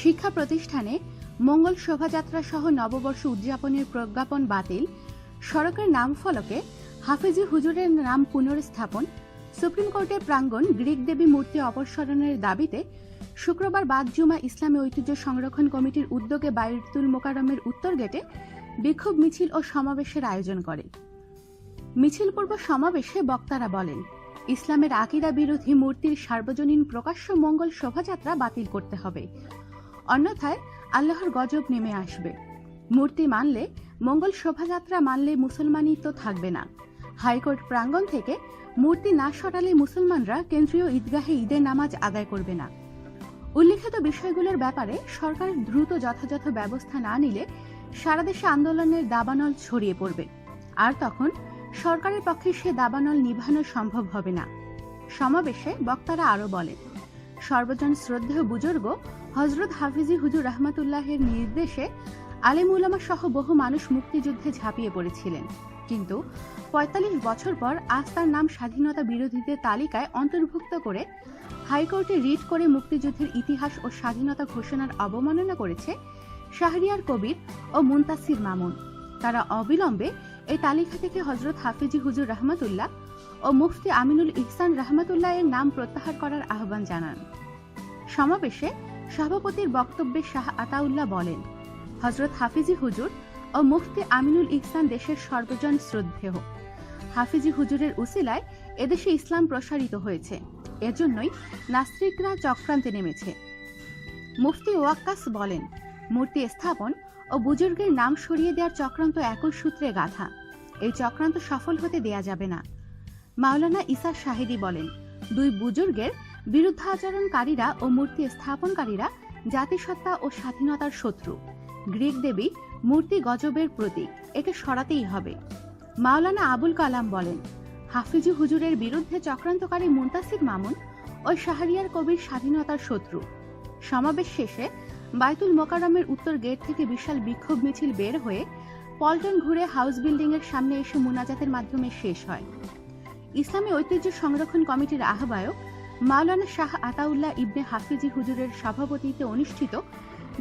শিক্ষা প্রতিষ্ঠানে মঙ্গল শোভাযাত্রা সহ নববর্ষ উদযাপনের প্রজ্ঞাপন বাতিল, সড়কের নাম ফলকে হাফেজি হুজুরের নাম পুনর্স্থাপন, সুপ্রিম কোর্টের প্রাঙ্গণ গ্রিক দেবী মূর্তি অপসারণের দাবিতে শুক্রবার বাদ জুমা ইসলামী ঐতিহ্য সংরক্ষণ কমিটির উদ্যোগে বাইতুল মোকারমের উত্তর গেটে বিক্ষোভ মিছিল ও সমাবেশের আয়োজন করে। মিছিল পূর্ব সমাবেশে বক্তারা বলেন, ইসলামের আকিরা বিরোধী মূর্তির সার্বজনীন প্রকাশ্য মঙ্গল শোভাযাত্রা বাতিল করতে হবে। অন্যথায় আল্লাহর গজব নেমে আসবে। মূর্তি মানলে, মঙ্গল শোভাযাত্রা মানলে মুসলমানই তো থাকবে না। হাইকোর্ট প্রাঙ্গণ থেকে মূর্তি না সরালে মুসলমানরা কেন্দ্রীয় ঈদগাহে ঈদের নামাজ আদায় করবে না। উল্লিখিত বিষয়গুলোর ব্যাপারে সরকার দ্রুত যথাযথ ব্যবস্থা না নিলে সারা দেশে আন্দোলনের দাবানল ছড়িয়ে পড়বে। আর তখন সরকারের পক্ষে সে দাবানল নিভানো সম্ভব হবে না। সমাবেশে বক্তারা আরও বলেন, সর্বজন শ্রদ্ধেয় বুজুর্গ হজরত হাফিজি হুজুর রহমাতুল্লাহের নির্দেশে আলেম উলামা সহ বহু মানুষ মুক্তিযুদ্ধে ঝাঁপিয়ে পড়েছিলেন। কিন্তু পঁয়তাল্লিশ বছর পর আজ তার নাম স্বাধীনতা বিরোধীদের তালিকায় অন্তর্ভুক্ত করে হাইকোর্টে রিট করে মুক্তিযুদ্ধের ইতিহাস ও স্বাধীনতা ঘোষণার অবমাননা করেছে শাহরিয়ার কবির ও মুন্তাসির মামুন। তারা অবিলম্বে এই তালিকা থেকে হজরত হাফিজি হুজুর রহমাতুল্লাহ ও মুফতি আমিনুল ইহসান রহমাতুল্লাহ এর নাম প্রত্যাহার করার আহ্বান জানান। সমাবেশে সভাপতির বক্তব্যে শাহ আতাউল্লাহ বলেন হজরত হাফিজি হুজুর ও মুফতি আমিনুল ইহসান দেশের সর্বজন শ্রদ্ধেয়। হাফিজি হুজুরের উসিলায় এদেশে ইসলাম প্রসারিত হয়েছে। এজন্যই নাস্তিকরা চক্রান্তে নেমেছে। মুফতি ওয়াক্কাস বলেন, মূর্তি স্থাপন ও বুজুর্গের নাম সরিয়ে দেওয়ার চক্রান্ত একই সূত্রে গাথা এই চক্রান্ত সফল হতে দেয়া যাবে না। মাওলানা ইসা শাহিদি বলেন, দুই বুজুর্গের বিরুদ্ধাচরণকারীরা ও মূর্তি স্থাপনকারীরা জাতিসত্তা ও স্বাধীনতার শত্রু। গ্রিক দেবী মূর্তি গজবের প্রতীক, একে সরাতেই হবে। মাওলানা আবুল কালাম বলেন, হাফিজু হুজুরের বিরুদ্ধে চক্রান্তকারী মুন্তাসির মামুন ও শাহরিয়ার কবির স্বাধীনতার শত্রু। সমাবেশ শেষে বাইতুল মোকারমের উত্তর গেট থেকে বিশাল বিক্ষোভ মিছিল বের হয়ে পল্টন ঘুরে হাউস বিল্ডিং এর সামনে এসে মুনাজাতের মাধ্যমে শেষ হয়। ইসলামী ঐতিহ্য সংরক্ষণ কমিটির আহ্বায়ক মাওলানা শাহ আতাউল্লাহ ইবনে হাফিজি হুজুরের সভাপতিত্বে অনুষ্ঠিত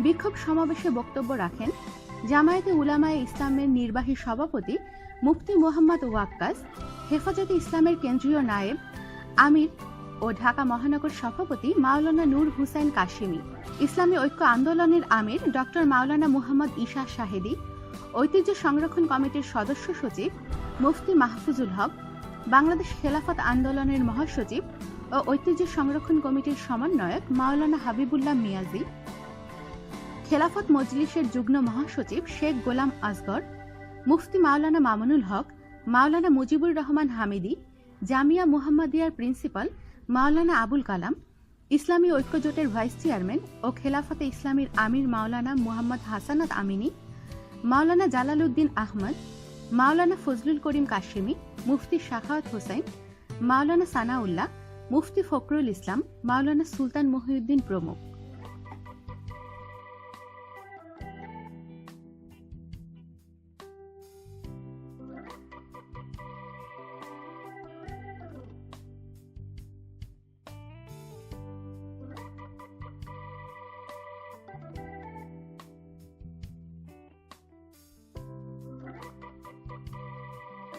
বিক্ষোভ সমাবেশে বক্তব্য রাখেন জামায়াতে উলামায়ে ইসলামের নির্বাহী সভাপতি মুফতি মোহাম্মদ ওয়াক্কাস, হেফাজতে ইসলামের কেন্দ্রীয় নায়েব আমির ও ঢাকা মহানগর সভাপতি মাওলানা নূর হুসাইন কাশিমি, ইসলামী ঐক্য আন্দোলনের আমির ডক্টর মাওলানা মুহাম্মদ ঈশা শাহেদি, ঐতিহ্য সংরক্ষণ কমিটির সদস্য সচিব মুফতি মাহফুজুল হক, বাংলাদেশ খেলাফত আন্দোলনের মহাসচিব ও ঐতিহ্য সংরক্ষণ কমিটির সমন্বয়ক মাওলানা হাবিবুল্লাহ মিয়াজি, খেলাফত মজলিসের যুগ্ম মহাসচিব শেখ গোলাম আসগর, মুফতি মাওলানা মামুনুল হক, মাওলানা মুজিবুর রহমান হামিদি, জামিয়া মুহাম্মাদিয়ার প্রিন্সিপাল মাওলানা আবুল কালাম, ইসলামী ঐক্যজোটের ভাইস চেয়ারম্যান ও খেলাফতে ইসলামীর আমির মাওলানা মুহাম্মদ হাসানাত আমিনী, মাওলানা জালালউদ্দিন আহমদ, মাওলানা ফজলুল করিম কাশিমি, মুফতি শাখাওয়াত হোসেন, মাওলানা সানাউল্লাহ মুফতি ফখরুল ইসলাম মাওলানা সুলতান মহিউদ্দিন প্রমুখ।